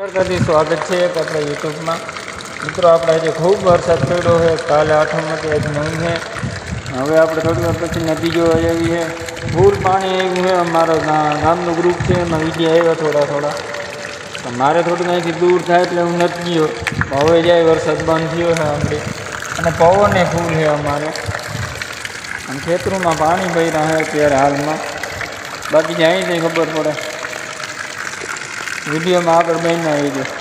કરતી સ્વાગત છે એક આપણે યુટ્યુબમાં મિત્રો આપણે આજે ખૂબ વરસાદ પડ્યો છે કાલે આઠમ હતી આજ નવું છે હવે આપણે થોડી વાર પછી નદી જોવા જવી છે ફૂલ પાણી આવ્યું છે અમારો ગા- ગામનું ગ્રુપ છે એમાં વિડીયો આવ્યા થોડા થોડા તો મારે થોડુંક અહીંથી દૂર થાય એટલે હું નથી ગયો હવે જાય વરસાદ બંધ થયો છે આપણે અને પવને ફૂલ છે અમારે અને ખેતરોમાં પાણી ભર્યા છે અત્યારે હાલમાં બાકી જાય નહીં ખબર પડે વિડીયોમાં આગળ બહેન આવી ગયો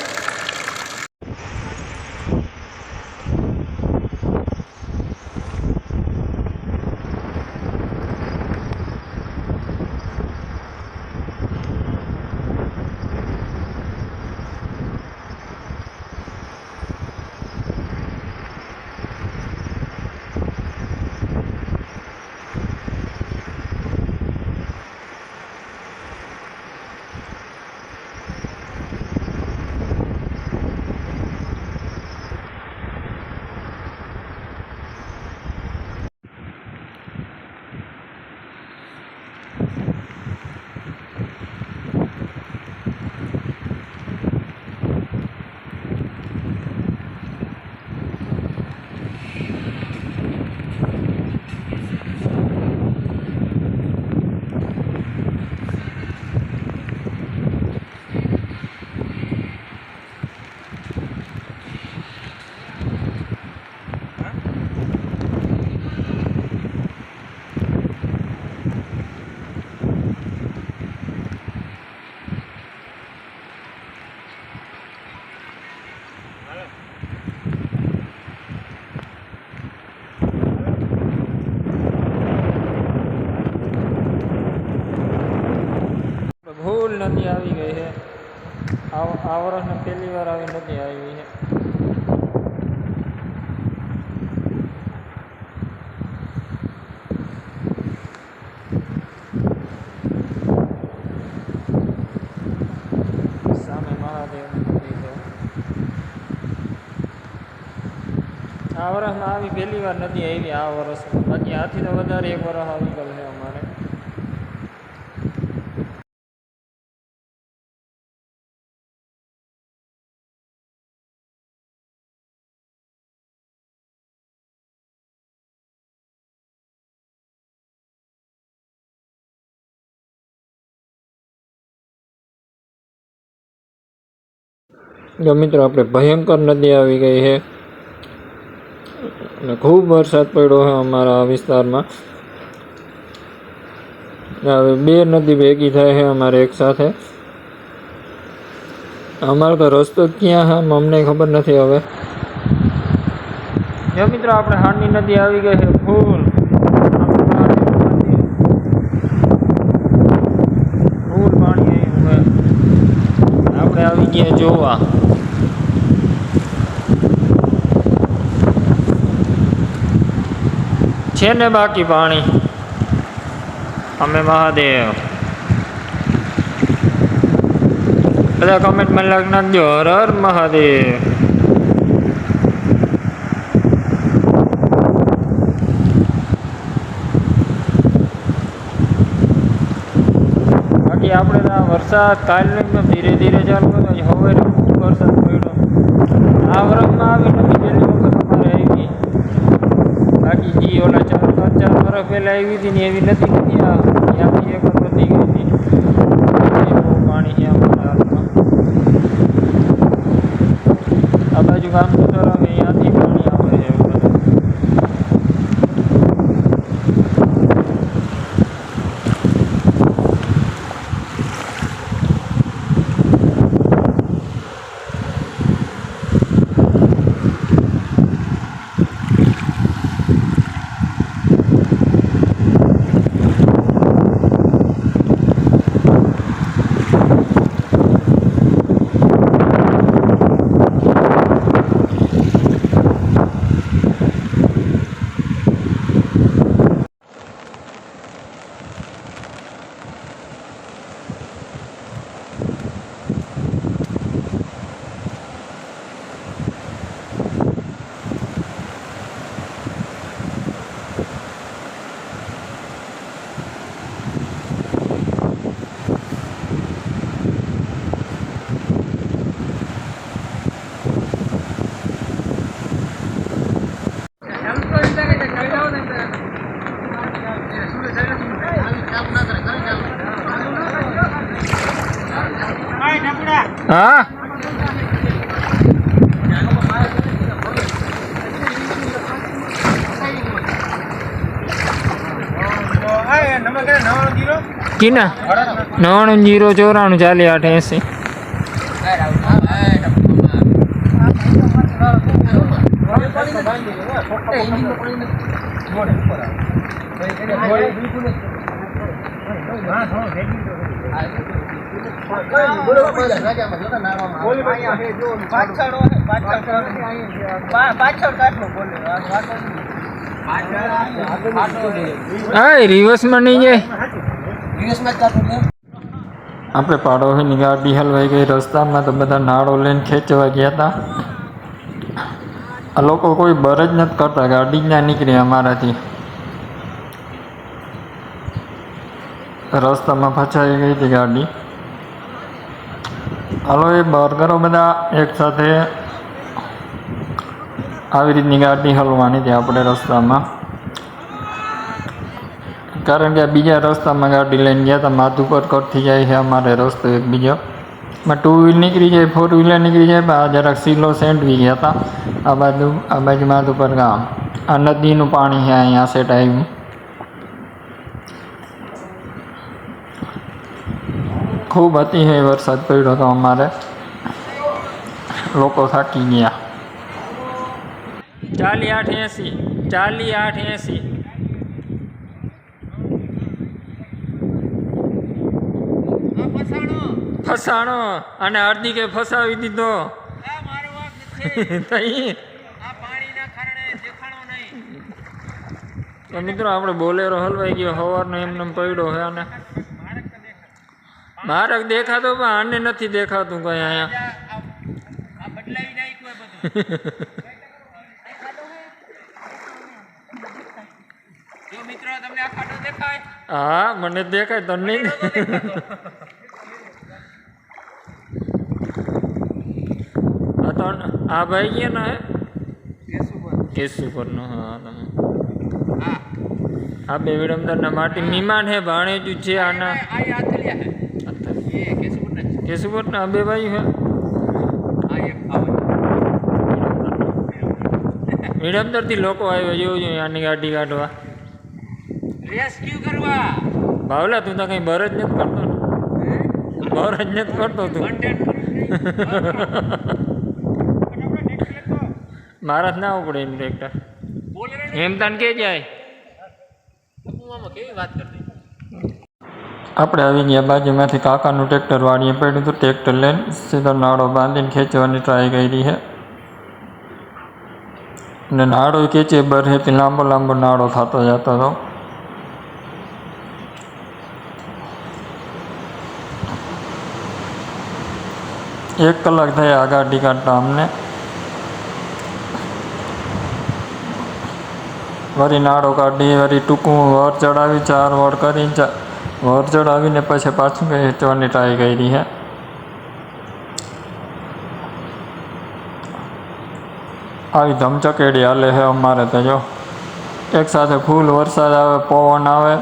નદી આવી ગઈ છે આ આ વર્ષને પહેલી વાર આવી નદી આવી છે સામે મહાદેવનું મંદિર છે આ વર્ષમાં આવી પહેલી વાર નદી આવી આ વર્ષમાં બાકી આથી તો વધારે એક વર્ષ આવી ગયેલ છે અમારે જો મિત્રો, આપણે ભયંકર નદી આવી ગઈ છે. અને ખૂબ વરસાદ પડ્યો છે અમારા વિસ્તારમાં. હવે બે નદી ભેગી થાય છે અમારે એક સાથે. અમારો તો રસ્તો ક્યાં છે, અમને ખબર નથી હવે. જો મિત્રો, આપણે હાડની નદી આવી ગઈ છે ફૂલ ફૂલ પાણી આવ્યું આપણે આવી ગયા જોવા. છે ને બાકી પાણી? અમે મહાદેવ. બધા કમેન્ટમાં લાગ નાખજો. હર હર મહાદેવ. આપણે તો આ વરસાદ કાલનો ધીરે ધીરે ચાલુ હતો હવે તો ખૂબ વરસાદ પડ્યો આ વર્ષમાં આવી નથી પહેલી વખત અમારે આવી બાકી જે ઓલા ચાર પાંચ ચાર વર્ષ પહેલાં આવી હતી ને એવી નથી નથી આ ત્યાંથી એક વખત વધી ગઈ હતી એ બહુ પાણી છે અમારા હાલમાં આ બાજુ ગામ હા? કિના? નવાણું જીરો ચોરાણું ચાલી આઠ એસી. હા રિવર્સમાં નહીં જાય આપણે પાડોશીની ગાડી હલવાઈ ગઈ રસ્તામાં તો બધા નાળો લઈને ખેંચવા ગયા હતા આ લોકો કોઈ બર જ નથી કરતા ગાડી જ ના નીકળી અમારાથી રસ્તામાં ફસાઈ ગઈ હતી ગાડી. હાલો, એ બર્ગરો બધા એકસાથે આવી રીતની ગાડી હલવાની હતી આપણે રસ્તામાં. કારણ કે બીજા રસ્તામાં ગાડી લઈને ગયા હતા, માથું પર કટથી જાય છે અમારે રસ્તો એક બીજો માં ટુ વ્હીલ નીકળી જાય ફોર વ્હીલર નીકળી જાય આ જરાક સીલો સેન્ડવી ગયા હતા. આ બાજુ આ બાજુ માથું પર ગામ. આ નદીનું પાણી છે અહીંયા સેટ આવ્યું. ખૂબ અતિશય વરસાદ પડ્યો હતો અમારે લોકો થાકી ગયા. ચાલી આઠ એસી ચાલી આઠ એસી. ફસાણો અને હાર્દિકે ફસાવી દીધો. તો મિત્રો આપણે બોલેરો હલવાઈ ગયો સવારનો એમને એમ પડ્યો છે અને મારક દેખાતો પણ આને નથી દેખાતું કઈ અહીંયા હા મને દેખાય તને નહીં આ તો આ ભાઈ ગયા ને કેશુપરનો હા તમે આ બે વિડમદારના માટી મીમાન હે ભાણેજું છે આના કેશુપરના બે ભાઈ હે વિડમદારથી લોકો આવ્યો જેવું જોઈએ આની ગાડી કાઢવા. રેસ્ક્યુ કરવા. ભાવલા તું તો કઈ બર જ નથી કરતો બર જ નથી કરતો તું. મારા ના પડે એમ ટ્રેક્ટર એમ તને કે જાય? કેવી વાત કરતી? આપણે આવી ગયા બાજુમાંથી કાકાનું ટ્રેક્ટર વાળીએ પડ્યું હતું, ટ્રેક્ટર લઈને સીધો નાળો બાંધીને ખેંચવાની ટ્રાય કરી છે. અને નાળો ખેંચે બરહેથી લાંબો લાંબો નાળો થતો જતો હતો. એક કલાક થયા ગાડી કાઢતા અમને. વળી નાળો કાઢી વળી ટૂંકું વર ચડાવી, ચાર વર કરીને ચા વર ચડાવીને પછી પાછું ખેંચવાની ટ્રાય કરી છે આવી ધમચકેડી હાલે છે અમારે તો જો એક સાથે ફૂલ વરસાદ આવે પવન આવે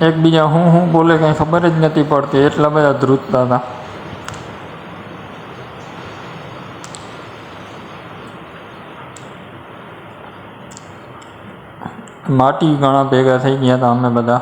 એકબીજા હું હું બોલે કંઈ ખબર જ નથી પડતી એટલા બધા ધ્રુજતા હતા માટી ઘણા ભેગા થઈ ગયા હતા અમે બધા.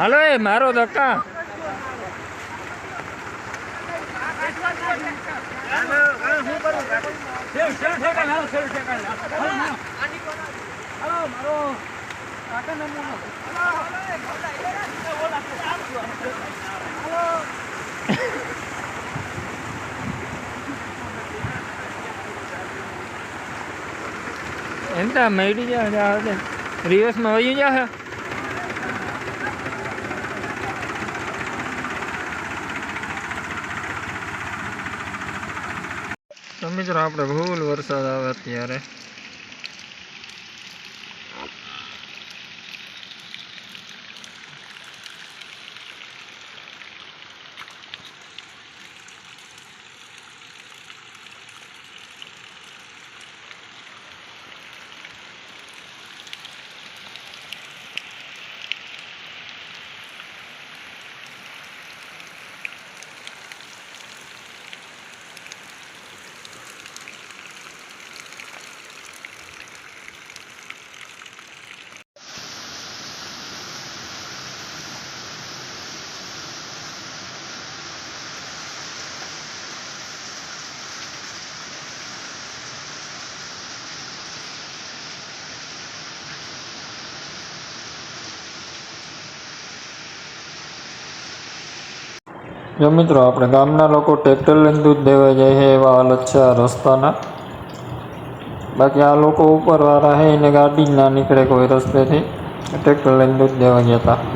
હાલો એ મારો ધક્કા. એમ તો મેળી જાય રિવર્સમાં વયું જા તો આપણે વરસાદ આવે અત્યારે જો મિત્રો, આપણે ગામના લોકો ટ્રેક્ટર લઈને દૂધ દેવા જાય છે એવા હાલત છે આ રસ્તાના. બાકી આ લોકો ઉપરવાળા છે, એને ગાડી જ ના નીકળે કોઈ રસ્તેથી. ટ્રેક્ટર લઈને દૂધ દેવા ગયા હતા.